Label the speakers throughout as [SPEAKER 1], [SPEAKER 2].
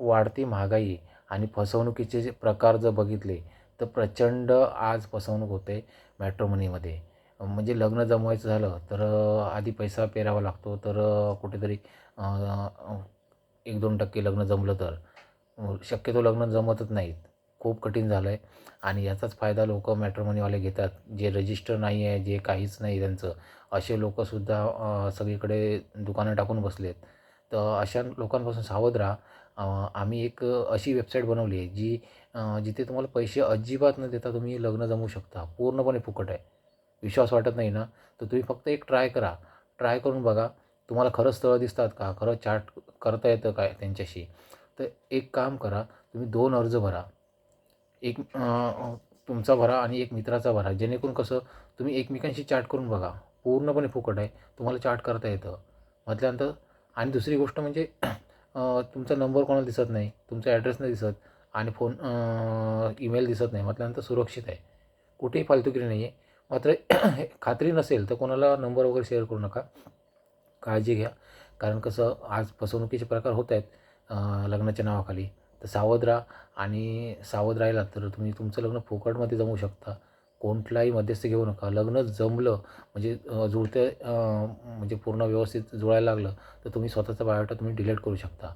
[SPEAKER 1] वाढती महागाई आणि फसवणुकीचे जे प्रकार जर बघितले तर प्रचंड आज फसवणूक होते मॅट्रोमनीमध्ये म्हणजे लग्न जमवायचं झालं तर आधी पैसा पेरावा लागतो तर कुठेतरी एक दोन टक्के लग्न जमलं तर. शक्यतो लग्न जमतच नाहीत. खूप कठीण झालं आहे आणि याचाच फायदा लोक मॅट्रोमनीवाले घेतात. जे रजिस्टर नाही आहे जे काहीच नाही त्यांचं असे लोकंसुद्धा सगळीकडे दुकानं टाकून बसले आहेत तर अशा लोकांपासून सावध राहा. आम्ही एक अशी वेबसाईट बनवली आहे जी जिथे तुम्हाला पैसे अजिबात न देता तुम्ही लग्न जमवू शकता. पूर्णपणे फुकट आहे. विश्वास वाटत नाही ना? तर तुम्ही फक्त एक ट्राय करा. ट्राय करून बघा तुम्हाला खरंच स्थळं दिसतात का? खरंच चाट करता येतं काय त्यांच्याशी? तर एक काम करा तुम्ही दोन अर्ज भरा. एक तुमचा भरा आणि एक मित्राचा भरा. जेणेकरून कसं तुम्ही एकमेकांशी चाट करून बघा. पूर्णपणे फुकट आहे. तुम्हाला चाट करता येतं. म्हटल्यानंतर आणि दुसरी गोष्ट म्हणजे तुमचा नंबर कोणाला दिसत नाही तुमचा ॲड्रेस नाही दिसत आणि फोन ईमेल दिसत नाही म्हटल्यानंतर सुरक्षित आहे. कुठेही फालतुगिरी नाही आहे मात्र खात्री नसेल तर कोणाला नंबर वगैरे शेअर करू नका. काळजी घ्या. कारण कसं आज फसवणुकीचे प्रकार होत आहेत लग्नाच्या नावाखाली. तर सावध राहा आणि सावध राहिलात तर तुम्ही तुमचं लग्न फुकटमध्ये जमवू शकता. कोणलाही मध्यस्थी घेऊ नका. लग्न जमलं म्हणजे जुळते म्हणजे पूर्ण व्यवस्थित जुळायला लागलं तर तुम्ही स्वतःचा बायोडाटा तुम्ही डिलीट करू शकता.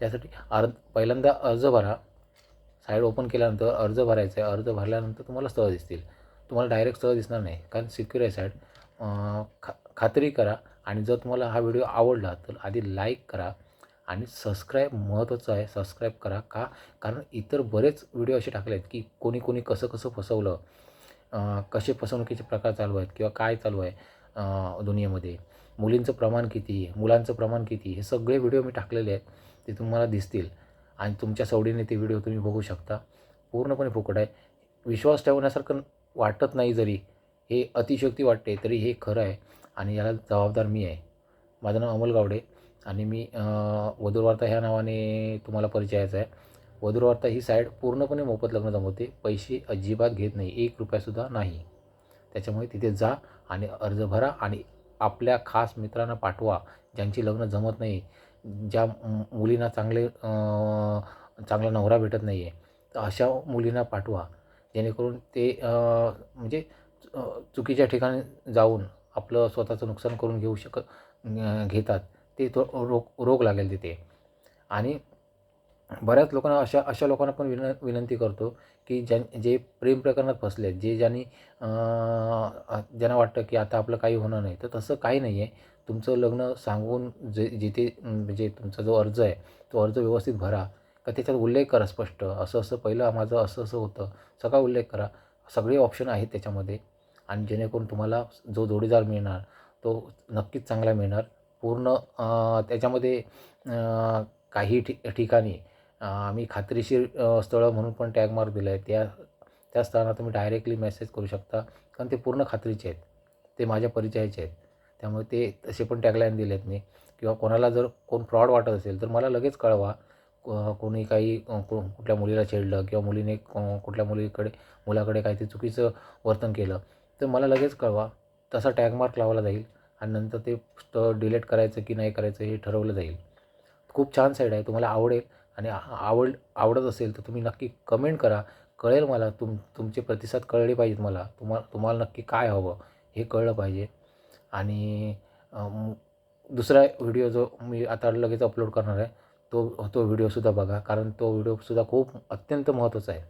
[SPEAKER 1] त्यासाठी अर्ज पहिल्यांदा अर्ज भरा. साईड ओपन केल्यानंतर अर्ज भरायचा आहे. अर्ज भरल्यानंतर तुम्हाला स्थळ दिसतील. तुम्हाला डायरेक्ट स्थळ दिसणार नाही. कारण सिक्युर आहे साईड. खा खात्री करा. आणि जर तुम्हाला हा व्हिडिओ आवडला तर आधी लाईक करा. आणि सबस्क्राईब महत्त्वाचं आहे सबस्क्राईब करा. का? कारण इतर बरेच व्हिडिओ असे टाकले आहेत की कोणी कोणी कसं कसं फसवलं. कसे फसवणुकीचे प्रकार चालू आहेत किंवा काय चालू आहे दुनियेमध्ये? मुलींचं प्रमाण किती मुलांचं प्रमाण किती हे सगळे व्हिडिओ मी टाकलेले आहेत ते तुम्हाला दिसतील. आणि तुमच्या सवडीने ते व्हिडिओ तुम्ही बघू शकता. पूर्णपणे फुकट आहे. विश्वास ठेवण्यासारखं वाटत नाही जरी. हे अतिशयोक्ती वाटते तरी हे खरं आहे. आणि याला जबाबदार मी आहे. माझं नाव अमोल गावडे. आणि मी वधूरवार्ता ह्या नावाने तुम्हाला परिचयाचं आहे. वधूवार्ता ही साईड पूर्णपणे मोफत लग्न जमवते पैसे अजिबात घेत नाही. एक रुपयासुद्धा नाही. त्याच्यामुळे तिथे जा आणि अर्ज भरा आणि आपल्या खास मित्रांना पाठवा ज्यांची लग्न जमत नाही ज्या मुलींना चांगले चांगला नवरा भेटत नाही आहे तर अशा मुलींना पाठवा. जेणेकरून ते म्हणजे चुकीच्या ठिकाणी जाऊन आपलं स्वतःचं नुकसान करून घेऊ शक घेतात. ते तो रोग रोग लागेल तिथे. आणि बऱ्याच लोकांना अशा अशा लोकांना पण विन विनंती करतो की ज्यां जे प्रेम प्रकरणात फसले आहेत जे ज्यांनी ज्यांना वाटतं की आता आपलं काही होणार नाही तर तसं काही नाही आहे तुमचं लग्न सांगून जे जिथे म्हणजे तुमचा जो अर्ज आहे तो अर्ज व्यवस्थित भरा. का त्याच्यात उल्लेख करा स्पष्ट. असं असं पहिलं माझं असं असं होतं. सगळा उल्लेख करा. सगळे ऑप्शन आहेत त्याच्यामध्ये. आणि जेणेकरून तुम्हाला जो जोडीदार मिळणार तो नक्कीच चांगला मिळणार. पूर्ण त्याच्यामध्ये काही ठि ठिकाणी आम्ही खात्रीशीर स्थळं म्हणून पण टॅग मार्क दिलं आहे त्या त्या स्थळांना तुम्ही डायरेक्टली मेसेज करू शकता. कारण ते पूर्ण खात्रीचे आहेत. ते माझ्या परिचयाचे आहेत. त्यामुळे ते तसे पण टॅगलाईन दिले आहेत मी. किंवा कोणाला जर कोण फ्रॉड वाटत असेल तर मला लगेच कळवा. कोणी काही कुठल्या मुलीला छेडलं किंवा मुलीने कुठल्या मुलीकडे मुलाकडे काहीतरी चुकीचं वर्तन केलं तर मला लगेच कळवा. तसा टॅग मार्क लावला जाईल आणि नंतर ते डिलीट करायचं की नाही करायचं हे ठरवलं जाईल. खूप छान साईड आहे. तुम्हाला आवडेल. आणि आवड आवडत असेल तर तुम्ही नक्की कमेंट करा. कळेल मला तुम तुमचे प्रतिसाद कळले पाहिजेत मला. तुम्हाला तुम्हाला नक्की काय हवं हे कळलं पाहिजे. आणि दुसरा व्हिडिओ जो मी आता लगेच अपलोड करणार आहे तो तो व्हिडिओसुद्धा बघा. कारण तो व्हिडिओसुद्धा खूप अत्यंत महत्त्वाचा आहे.